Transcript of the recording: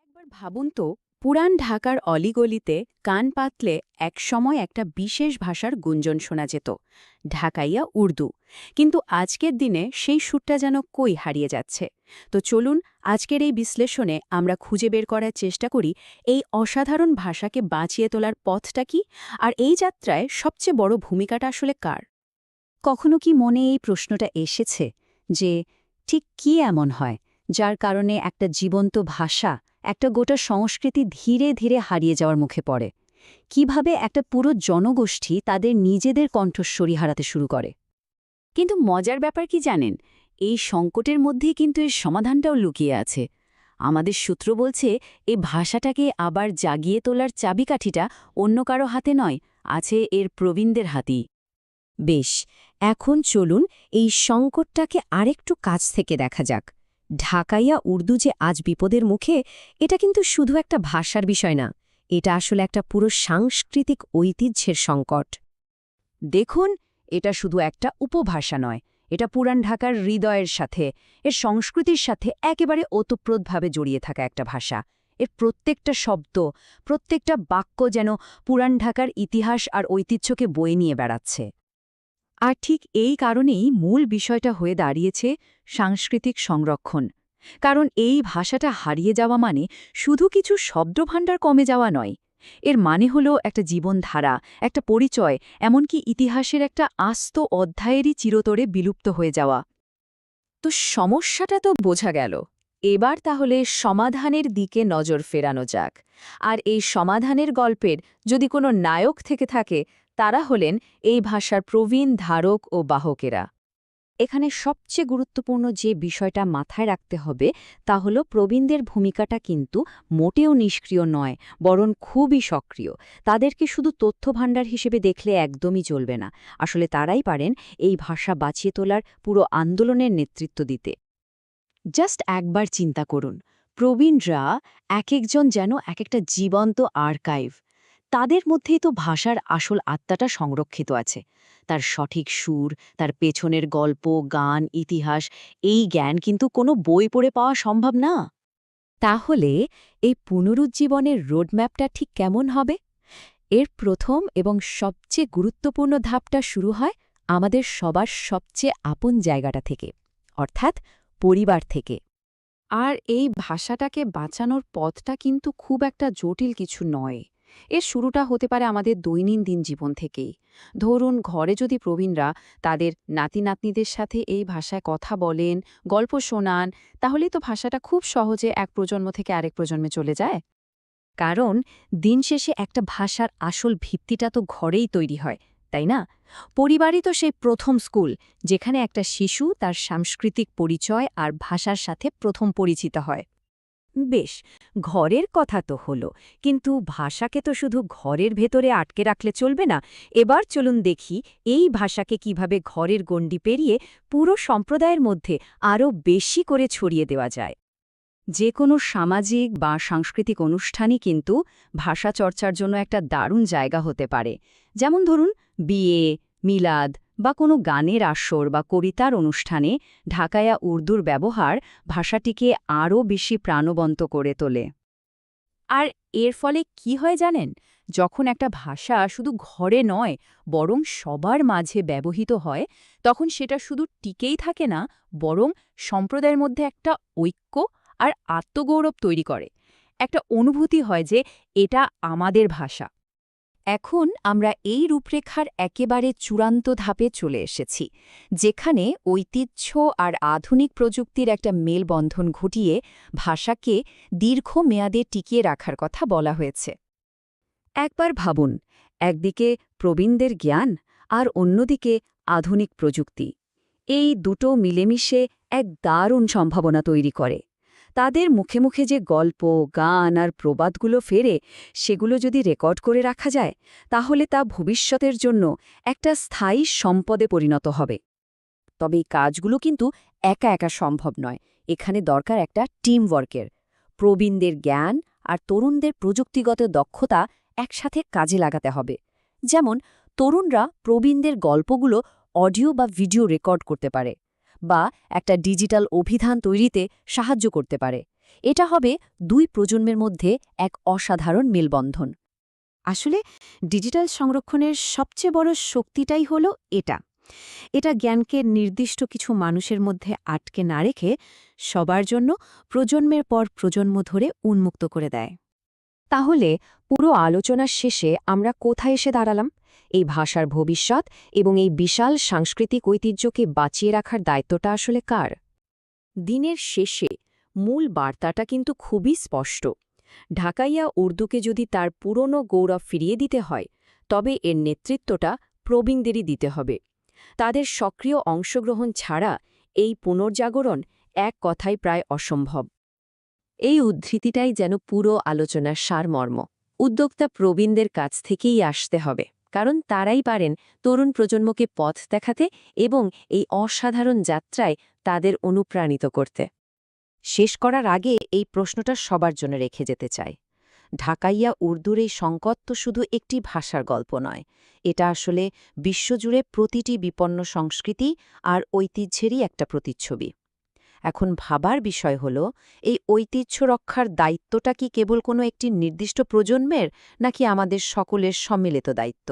একবার ভাবুন তো পুরান ঢাকার অলিগলিতে কান পাতলে একসময় একটা বিশেষ ভাষার গুঞ্জন শোনা যেত, ঢাকাইয়া উর্দু। কিন্তু আজকের দিনে সেই সুরটা যেন কই হারিয়ে যাচ্ছে? তো চলুন আজকের এই বিশ্লেষণে আমরা খুঁজে বের করার চেষ্টা করি এই অসাধারণ ভাষাকে বাঁচিয়ে তোলার পথটা কি আর এই যাত্রায় সবচেয়ে বড় ভূমিকাটা আসলে কার? কখনো কি মনে এই প্রশ্নটা এসেছে যে ঠিক কি এমন হয় যার কারণে একটা জীবন্ত ভাষা একটা গোটা সংস্কৃতি ধীরে ধীরে হারিয়ে যাওয়ার মুখে পড়ে। কীভাবে একটা পুরো জনগোষ্ঠী তাদের নিজেদের কণ্ঠস্বরী হারাতে শুরু করে? কিন্তু মজার ব্যাপার কি জানেন? এই সংকটের মধ্যেই কিন্তু এর সমাধানটাও লুকিয়ে আছে। আমাদের সূত্র বলছে এই ভাষাটাকে আবার জাগিয়ে তোলার চাবিকাঠিটা অন্য কারও হাতে নয়, আছে এর প্রবীণদের হাতেই। বেশ, এখন চলুন এই সংকটটাকে আরেকটু কাছ থেকে দেখা যাক। ঢাকাইয়া উর্দু যে আজ বিপদের মুখে, এটা কিন্তু শুধু একটা ভাষার বিষয় না, এটা আসলে একটা পুরো সাংস্কৃতিক ঐতিহ্যের সংকট। দেখুন, এটা শুধু একটা উপভাষা নয়, এটা পুরান ঢাকার হৃদয়ের সাথে, এর সংস্কৃতির সাথে একেবারে ওতপ্রোতভাবে জড়িয়ে থাকা একটা ভাষা। এর প্রত্যেকটা শব্দ, প্রত্যেকটা বাক্য যেন পুরান ঢাকার ইতিহাস আর ঐতিহ্যকে বয়ে নিয়ে বেড়াচ্ছে। আর ঠিক এই কারণেই মূল বিষয়টা হয়ে দাঁড়িয়েছে সাংস্কৃতিক সংরক্ষণ। কারণ এই ভাষাটা হারিয়ে যাওয়া মানে শুধু কিছু শব্দভাণ্ডার কমে যাওয়া নয়। এর মানে হলো একটা জীবনধারা, একটা পরিচয়, এমনকি ইতিহাসের একটা আস্ত অধ্যায়েরই চিরতরে বিলুপ্ত হয়ে যাওয়া। তো সমস্যাটা তো বোঝা গেল। এবার তাহলে সমাধানের দিকে নজর ফেরানো যাক। আর এই সমাধানের গল্পের যদি কোনো নায়ক থেকে থাকে, তারা হলেন এই ভাষার প্রবীণ ধারক ও বাহকেরা। এখানে সবচেয়ে গুরুত্বপূর্ণ যে বিষয়টা মাথায় রাখতে হবে তা হল প্রবীণদের ভূমিকাটা কিন্তু মোটেও নিষ্ক্রিয় নয়, বরং খুবই সক্রিয়। তাদেরকে শুধু তথ্যভাণ্ডার হিসেবে দেখলে একদমই চলবে না। আসলে তারাই পারেন এই ভাষা বাঁচিয়ে তোলার পুরো আন্দোলনের নেতৃত্ব দিতে। জাস্ট একবার চিন্তা করুন, প্রবীণরা এক একজন যেন এক একটা জীবন্ত আর্কাইভ। তাদের মধ্যেই তো ভাষার আসল আত্মাটা সংরক্ষিত আছে। তার সঠিক সুর, তার পেছনের গল্প, গান, ইতিহাস, এই জ্ঞান কিন্তু কোনো বই পড়ে পাওয়া সম্ভব না। তাহলে এই পুনরুজ্জীবনের রোডম্যাপটা ঠিক কেমন হবে? এর প্রথম এবং সবচেয়ে গুরুত্বপূর্ণ ধাপটা শুরু হয় আমাদের সবার সবচেয়ে আপন জায়গাটা থেকে, অর্থাৎ পরিবার থেকে। আর এই ভাষাটাকে বাঁচানোর পথটা কিন্তু খুব একটা জটিল কিছু নয়। এর শুরুটা হতে পারে আমাদের দৈনন্দিন জীবন থেকেই। ধরুন, ঘরে যদি প্রবীণরা তাদের নাতি নাতনিদের সাথে এই ভাষায় কথা বলেন, গল্প শোনান, তাহলেই তো ভাষাটা খুব সহজে এক প্রজন্ম থেকে আরেক প্রজন্মে চলে যায়। কারণ, দিন শেষে একটা ভাষার আসল ভিত্তিটা তো ঘরেই তৈরি হয়, তাই না? পরিবারই তো সেই প্রথম স্কুল, যেখানে একটা শিশু তার সাংস্কৃতিক পরিচয় আর ভাষার সাথে প্রথম পরিচিত হয়। বেশ, ঘরের কথা তো হলো, কিন্তু ভাষাকে তো শুধু ঘরের ভেতরে আটকে রাখলে চলবে না। এবার চলুন দেখি এই ভাষাকে কীভাবে ঘরের গণ্ডি পেরিয়ে পুরো সম্প্রদায়ের মধ্যে আরও বেশি করে ছড়িয়ে দেওয়া যায়। যে কোনো সামাজিক বা সাংস্কৃতিক অনুষ্ঠানই কিন্তু ভাষা চর্চার জন্য একটা দারুণ জায়গা হতে পারে। যেমন ধরুন, বিয়ে, মিলাদ বা কোনো গানের আসর বা কবিতার অনুষ্ঠানে ঢাকায়া উর্দুর ব্যবহার ভাষাটিকে আরও বেশি প্রাণবন্ত করে তোলে। আর এর ফলে কি হয় জানেন? যখন একটা ভাষা শুধু ঘরে নয়, বরং সবার মাঝে ব্যবহৃত হয়, তখন সেটা শুধু টিকেই থাকে না, বরং সম্প্রদায়ের মধ্যে একটা ঐক্য আর আত্মগৌরব তৈরি করে। একটা অনুভূতি হয় যে এটা আমাদের ভাষা। এখন আমরা এই রূপরেখার একেবারে চূড়ান্ত ধাপে চলে এসেছি, যেখানে ঐতিহ্য আর আধুনিক প্রযুক্তির একটা মেলবন্ধন ঘটিয়ে ভাষাকে দীর্ঘ মেয়াদে টিকিয়ে রাখার কথা বলা হয়েছে। একবার ভাবুন, একদিকে প্রবীণদের জ্ঞান আর অন্যদিকে আধুনিক প্রযুক্তি। এই দুটো মিলেমিশে এক দারুণ সম্ভাবনা তৈরি করে। তাদের মুখে মুখে যে গল্প, গান আর প্রবাদগুলো ফেরে, সেগুলো যদি রেকর্ড করে রাখা যায়, তাহলে তা ভবিষ্যতের জন্য একটা স্থায়ী সম্পদে পরিণত হবে। তবে এই কাজগুলো কিন্তু একা একা সম্ভব নয়। এখানে দরকার একটা টিম ওয়ার্কের প্রবীণদের জ্ঞান আর তরুণদের প্রযুক্তিগত দক্ষতা একসাথে কাজে লাগাতে হবে। যেমন, তরুণরা প্রবীণদের গল্পগুলো অডিও বা ভিডিও রেকর্ড করতে পারে। বা একটা ডিজিটাল অভিধান তৈরিতে সাহায্য করতে পারে। এটা হবে দুই প্রজন্মের মধ্যে এক অসাধারণ মেলবন্ধন। আসলে ডিজিটাল সংরক্ষণের সবচেয়ে বড় শক্তিটাই হলো এটা। এটা জ্ঞানকে নির্দিষ্ট কিছু মানুষের মধ্যে আটকে না রেখে সবার জন্য প্রজন্মের পর প্রজন্ম ধরে উন্মুক্ত করে দেয়। তাহলে পুরো আলোচনার শেষে আমরা কোথায় এসে দাঁড়ালাম? এই ভাষার ভবিষ্যৎ এবং এই বিশাল সাংস্কৃতিক ঐতিহ্যকে বাঁচিয়ে রাখার দায়িত্বটা আসলে কার? দিনের শেষে মূল বার্তাটা কিন্তু খুবই স্পষ্ট। ঢাকাইয়া উর্দুকে যদি তার পুরনো গৌরব ফিরিয়ে দিতে হয়, তবে এর নেতৃত্বটা প্রবীণদেরই দিতে হবে। তাদের সক্রিয় অংশগ্রহণ ছাড়া এই পুনর্জাগরণ এক কথায় প্রায় অসম্ভব। এই উদ্ধৃতিটাই যেন পুরো আলোচনার সারমর্ম। উদ্যোক্তা প্রবীণদের কাছ থেকেই আসতে হবে। কারণ তারাই পারেন তরুণ প্রজন্মকে পথ দেখাতে এবং এই অসাধারণ যাত্রায় তাদের অনুপ্রাণিত করতে। শেষ করার আগে এই প্রশ্নটা সবার জন্য রেখে যেতে চাই। ঢাকাইয়া উর্দুর এই সংকট তো শুধু একটি ভাষার গল্প নয়, এটা আসলে বিশ্বজুড়ে প্রতিটি বিপন্ন সংস্কৃতি আর ঐতিহ্যেরই একটা প্রতিচ্ছবি। এখন ভাবার বিষয় হল, এই ঐতিহ্য রক্ষার দায়িত্বটা কি কেবল কোনো একটি নির্দিষ্ট প্রজন্মের, নাকি আমাদের সকলের সম্মিলিত দায়িত্ব?